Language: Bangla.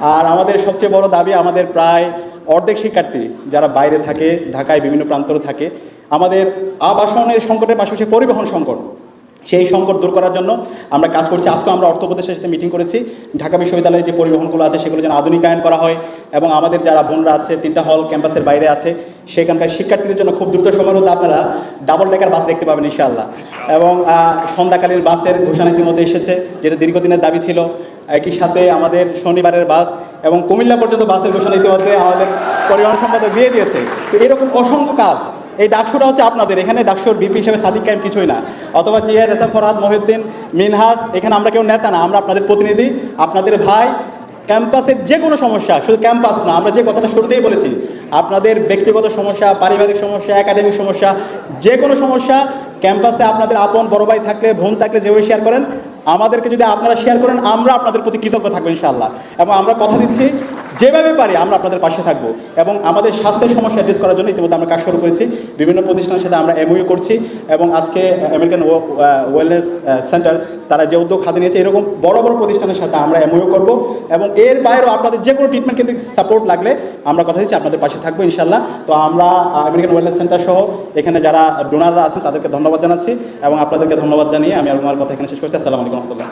আর আমাদের সবচেয়ে বড় দাবি আমাদের প্রায় অর্ধেক শিক্ষার্থী যারা বাইরে থাকে, ঢাকায় বিভিন্ন প্রান্তরে থাকে, আমাদের আবাসনের সংকটের পাশাপাশি পরিবহন সংকট। সেই সংকট দূর করার জন্য আমরা কাজ করছি। আজকে আমরা অর্থ সাথে মিটিং করেছি। ঢাকা বিশ্ববিদ্যালয়ে যে পরিবহনগুলো আছে, সেগুলো যেন আধুনিকায়ন করা হয় এবং আমাদের যারা বোনরা আছে, তিনটা হল, ক্যাম্পাসের বাইরে আছে, সেখানকার শিক্ষার্থীদের জন্য খুব দ্রুত সময়ের মধ্যে আপনারা ডাবল ডেকার বাস দেখতে পাবেন, ইনশাআল্লাহ। এবং সন্ধ্যাকালীন বাসের ঘোষণা ইতিমধ্যে এসেছে, যেটা দীর্ঘদিনের দাবি ছিল। একই সাথে আমাদের শনিবারের বাস এবং কুমিল্লা পর্যন্ত বাসের ঘোষণা ইতিমধ্যে আমাদের পরিবহন সম্পাদক দিয়ে দিয়েছে। তো এরকম অসংখ্য কাজ। এই ডাকসুটা হচ্ছে আপনাদের। এখানে ডাকসুর বিপি হিসেবে সাদিক কায়েম কিছুই না। অথবা জিয়াদ এসএম ফরহাদ মহিউদ্দিন, মিনহাস, এখানে আমরা কেউ নেতা না। আমরা আপনাদের প্রতিনিধি, আপনাদের ভাই, ক্যাম্পাসের যে কোনো সমস্যা, শুধু ক্যাম্পাস না, আমরা যে কথাটা শুরুতেই বলেছি, আপনাদের ব্যক্তিগত সমস্যা, পারিবারিক সমস্যা, একাডেমিক সমস্যা যে কোনো সমস্যা, ক্যাম্পাসে আপনাদের আপন বড় ভাই থাকলে, বোন থাকলে যেভাবে শেয়ার করেন আমাদেরকে যদি আপনারা শেয়ার করেন, আমরা আপনাদের প্রতি কৃতজ্ঞ থাকব ইনশাল্লাহ এবং আমরা কথা দিচ্ছি যেভাবে পারি আমরা আপনাদের পাশে থাকব এবং আমাদের স্বাস্থ্যের সমস্যা অ্যাড্রেস করার জন্য ইতিমধ্যে আমরা কাজ শুরু করেছি। বিভিন্ন প্রতিষ্ঠানের সাথে আমরা এমওইউ করছি এবং আজকে আমেরিকান ওয়েলনেস সেন্টার তারা যে উদ্যোগ হাতে নিয়েছে, এরকম বড় বড় প্রতিষ্ঠানের সাথে আমরা এমওইউ করব এবং এর বাইরেও আপনাদের যে কোনো ট্রিটমেন্ট কিন্তু সাপোর্ট লাগলে আমরা কথা দিচ্ছি, আপনাদের পাশে থাকব ইনশাল্লাহ তো আমরা আমেরিকান ওয়েলনেস সেন্টার সহ এখানে যারা ডোনাররা আছেন তাদেরকে ধন্যবাদ জানাচ্ছি এবং আপনাদেরকে ধন্যবাদ জানিয়ে আমি আমার কথা এখানে শেষ করছি। আসসালামু আলাইকুম রহমতুল্লাহ।